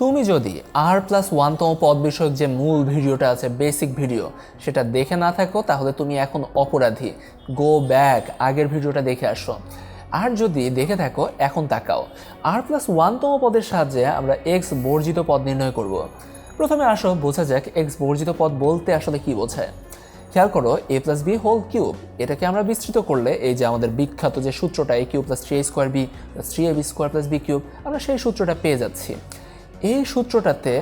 তুমি যদি আর প্লাস ওয়ানতম পদ বিষয়ক যে মূল ভিডিওটা আছে বেসিক ভিডিও সেটা দেখে না থাকো, তাহলে তুমি এখন অপরাধী। গো ব্যাক আগের ভিডিওটা দেখে আসো। আর যদি দেখে থাকো, এখন তাকাও। আর প্লাস ওয়ানতম পদের সাহায্যে আমরা এক্স বর্জিত পদ নির্ণয় করব। প্রথমে আসো, বোঝা যাক এক্স বর্জিত পদ বলতে আসলে কি বোঝায়। খেয়াল করো A plus B whole cube এটাকে আমরা বিস্তৃত করলে এই যে আমাদের বিখ্যাত যে সূত্রটা A cube plus three A square B plus three A B square plus B cube আমরা সেই সূত্রটা পেয়ে যাচ্ছি। এই সূত্রটাতে,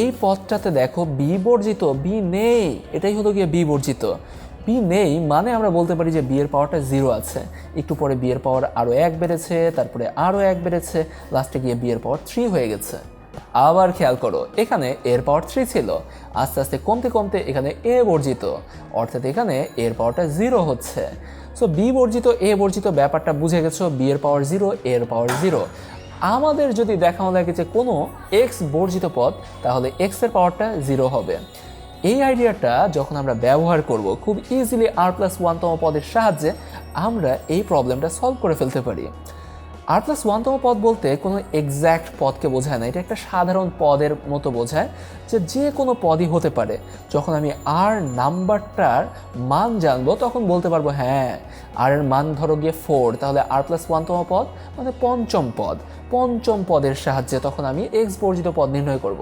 এই পদটাতে দেখো বি বর্জিত বি নেই। এটাই হলো গিয়ে বি বর্জিত। বি নেই মানে আমরা বলতে পারি যে বি এর পাওয়ারটা জিরো আছে। একটু পরে বিয়ের পাওয়ার আরও এক বেড়েছে, তারপরে আরও এক বেড়েছে লাস্টে গিয়ে বি এর পাওয়ার থ্রি হয়ে গেছে। আবার খেয়াল করো, এখানে এর পাওয়ার থ্রি ছিল। আস্তে আস্তে কমতে কমতে এখানে এ বর্জিত। অর্থাৎ এখানে এর পাওয়ারটা জিরো হচ্ছে। সো বি বর্জিত এ বর্জিত ব্যাপারটা বুঝে গেছো বি এর পাওয়ার জিরো এর পাওয়ার জিরো আমাদের যদি দেখানো লাগে যে কোনো এক্স বর্জিত পদ তাহলে এক্সের পাওয়ারটা জিরো হবে। এই আইডিয়াটা যখন আমরা ব্যবহার করব, খুব ইজিলি আর প্লাস ওয়ানতম পদের সাহায্যে আমরা এই প্রবলেমটা সলভ করে ফেলতে পারি। আর প্লাস ওয়ানতম পদ বলতে কোনো এক্স্যাক্ট পদকে বোঝায় না। এটা একটা সাধারণ পদের মতো বোঝায় যে যে কোনো পদই হতে পারে। যখন আমি আর নাম্বারটার মান জানব, তখন বলতে পারব হ্যাঁ আর এর মান ধরো গিয়ে ফোর তাহলে আর প্লাস ওয়ানতম পদ মানে পঞ্চম পদ। পঞ্চম পদের সাহায্যে তখন আমি এক্স বর্জিত পদ নির্ণয় করব।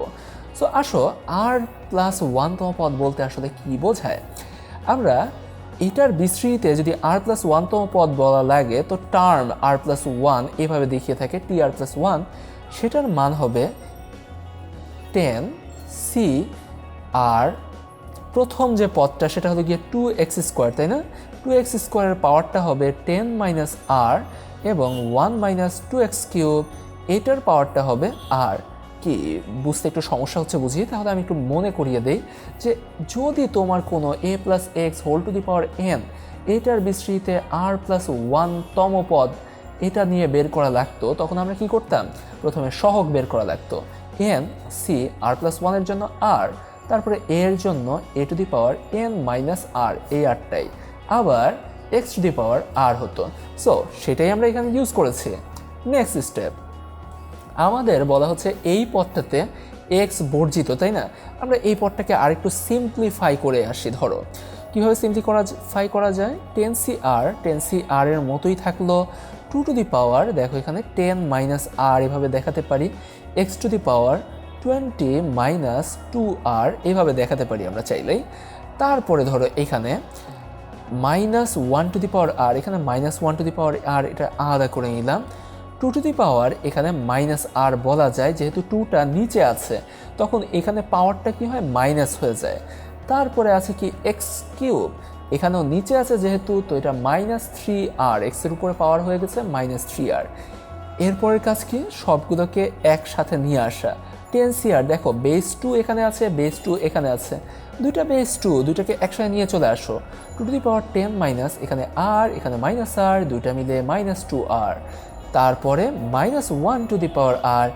সো আসো আর প্লাস ওয়ানতম পদ বলতে আসলে কি বোঝায়? আমরা এটার বিস্তৃতিতে যদি আর প্লাস ওয়ানতম পদ বলা লাগে, তো টার্ম আর প্লাস ওয়ান এভাবে দেখিয়ে থাকে টি আর প্লাস ওয়ান সেটার মান হবে টেন সি আর প্রথম যে পদটা, সেটা হলো গিয়ে টু এক্স স্কোয়ার তাই না? টু এক্স স্কোয়ারের পাওয়ারটা হবে টেন মাইনাস আর এবং one minus two x cube এটার পাওয়ারটা হবে আর কি বুঝতে একটু সমস্যা হচ্ছে বুঝি? তাহলে আমি একটু মনে করিয়ে দেই যে যদি তোমার কোনো A plus x whole to the power n এটার বিস্তৃতিতে আর প্লাস ওয়ান তম পদ, এটা নিয়ে বের করা লাগতো, তখন আমরা কি করতাম? প্রথমে সহগ বের করা লাগতো। এন সি আর প্লাস ওয়ানের জন্য আর তারপরে এর জন্য A to the power n minus r এই আরটাই আবার এক্স টু দি পাওয়ার আর হতো। সো সেটাই আমরা এখানে ইউজ করেছি। নেক্সট স্টেপ আমাদের বলা হচ্ছে এই পথটাতে এক্স বর্জিত, তাই না? আমরা এই পদটাকে আরেকটু সিম্পলিফাই করে আসি, ধরো। কীভাবে সিম্পলিফাই করা যায়? Ten C r ten C r এর মতোই থাকল। টু টু দি পাওয়ার দেখো এখানে টেন মাইনাস আর এভাবে দেখাতে পারি। X to the power twenty minus two r এভাবে দেখাতে পারি আমরা চাইলেই। তারপরে ধরো এখানে minus one to the power r এখানে minus one to the power r এটা আলাদা করে নিলাম। টু টু দি পাওয়ার এখানে মাইনাস আর বলা যায়, যেহেতু টুটা নিচে আছে, তখন এখানে পাওয়ারটা কি হয়? মাইনাস হয়ে যায়। তারপরে আছে কি? এক্স কিউব এখানেও নিচে আছে যেহেতু, তো এটা মাইনাস থ্রি আর এক্সের উপরে পাওয়ার হয়ে গেছে মাইনাস থ্রি আর এরপরের কাজ কি? সবগুলোকে একসাথে নিয়ে আসা। টেন দেখো বেস টু এখানে আছে বেস টু এখানে আছে। দুইটা বেস টু দুইটাকে একসাথে নিয়ে চলে আসো। Two to the power ten minus এখানে আর এখানে মাইনাস আর দুইটা মিলে মাইনাস টু আর তারপরে minus one to the power r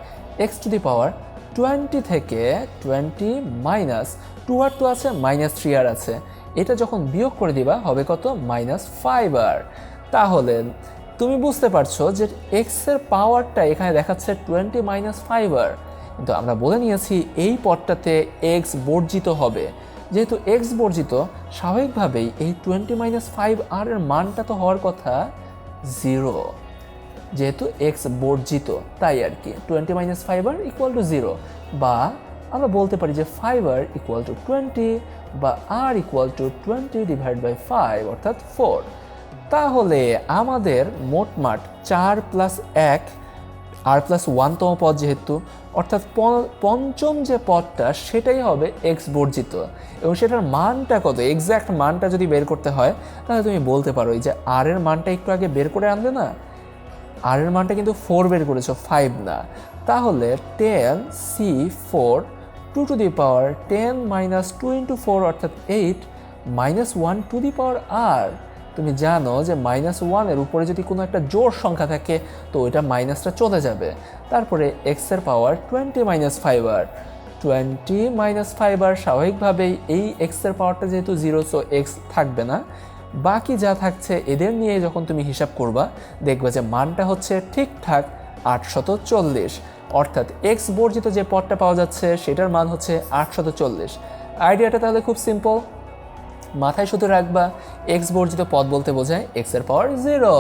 x to the power twenty থেকে twenty minus two r two আছে মাইনাস থ্রি আর আছে। এটা যখন বিয়োগ করে দিবা, হবে কত? মাইনাস ফাইভ আর তাহলে তুমি বুঝতে পারছ যে এক্সের পাওয়ারটা এখানে দেখাচ্ছে টোয়েন্টি মাইনাস ফাইভ আর কিন্তু আমরা বলে নিয়েছি এই পদটাতে এক্স বর্জিত হবে। যেহেতু এক্স বর্জিত, স্বাভাবিকভাবেই এই টোয়েন্টি মাইনাস ফাইভ আর এর মানটা তো হওয়ার কথা জিরো যেহেতু এক্স বর্জিত, তাই আর কি। Twenty minus five r equal to zero বা আমরা বলতে পারি যে ফাইবার ইকুয়াল টু টোয়েন্টি বা r equal to twenty divide by five অর্থাৎ ফোর তাহলে আমাদের মোটমাট চার প্লাস এক আর প্লাস ওয়ানতম পদ যেহেতু, অর্থাৎ পঞ্চম যে পদটা, সেটাই হবে এক্স বর্জিত। এবং সেটার মানটা কত? এক্স্যাক্ট মানটা যদি বের করতে হয়, তাহলে তুমি বলতে পারো যে আর এর মানটা একটু আগে বের করে আনলে না আর এর মানটা কিন্তু ফোর বের করেছ ফাইভ না। তাহলে ten C four two to the power ten minus two into four অর্থাৎ eight minus one to the power r তুমি জানো যে মাইনাস ওয়ানের উপরে যদি কোনো একটা জোর সংখ্যা থাকে, তো ওইটা মাইনাসটা চলে যাবে। তারপরে এক্সের power twenty minus five r twenty minus five r স্বাভাবিকভাবেই এই এক্সের পাওয়ারটা যেহেতু জিরো সো এক্স থাকবে না। বাকি যা থাকছে এদের নিয়ে যখন তুমি হিসাব করবা, দেখবা যে মানটা হচ্ছে ঠিকঠাক আটশত চল্লিশ। অর্থাৎ এক্স বর্জিত যে পদটা পাওয়া যাচ্ছে, সেটার মান হচ্ছে আটশত চল্লিশ। আইডিয়াটা তাহলে খুব সিম্পল মাথায় শুধু রাখবা এক্স বর্জিত পদ বলতে বোঝায় এক্সের পাওয়ার জিরো